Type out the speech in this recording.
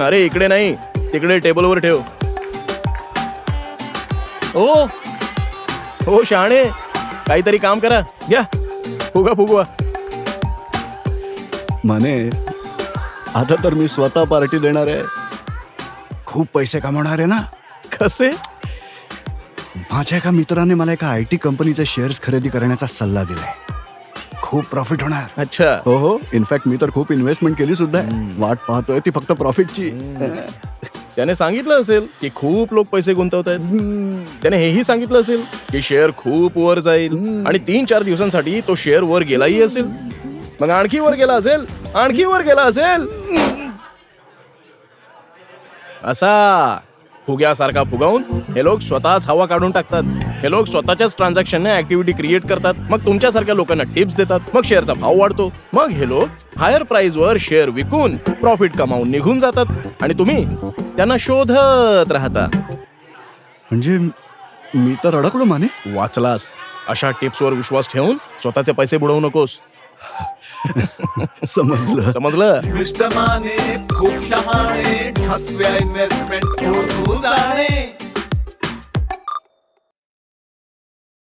अरे इकडे नाही. तिकडे टेबलवर ठेव. ओ. हो शहाणे. काहीतरी काम करा. घ्या. फुगा फुगवा. म्हणे आता तर मी स्वतः पार्टी देणार आहे. खूप पैसे कमावणार आहे ना? कसे? माझ्या एका मित्राने मला एका आय टी कंपनीचे शेअर्स खरेदी करण्याचा सल्ला दिलाय. खूप प्रॉफिट होणार. अच्छा. हो हो. इनफॅक्ट मी तर खूप इन्व्हेस्टमेंट केली सुद्धा. आहे. वाट पाहतोय ती फक्त प्रॉफिटची त्याने सांगितलं असेल की खूप लोक पैसे गुंतवत आहेत त्याने हेही सांगितलं असेल की शेअर खूप वर जाईल. आणि तीन चार दिवसांसाठी तो शेअर वर गेलाही असेल. मग आणखी वर गेला असेल? आणखी वर गेला असेल? असा. फुग्यासारखा फुगावून हे लोक स्वतःच हवा काढून टाकतात. हे लोक स्वतःच्याच ट्रान्झॅक्शनने ऍक्टिव्हिटी क्रिएट करतात. मग तुमच्यासारख्या लोकांना टिप्स देतात. मग शेअरचा भाव वाढतो. मग हे लोक हायर प्राइसवर शेअर विकून प्रॉफिट कमावून निघून जातात. आणि तुम्ही त्यांना शोधत राहता. म्हणजे मी तर अडकलो माने? वाचलास. अशा टिप्सवर विश्वास ठेवून स्वतःचे पैसे बुडवू नकोस. समजलं. समजलं. मिस्टर माने खूप शहाणे इन्व्हेस्टमेंट जाणे.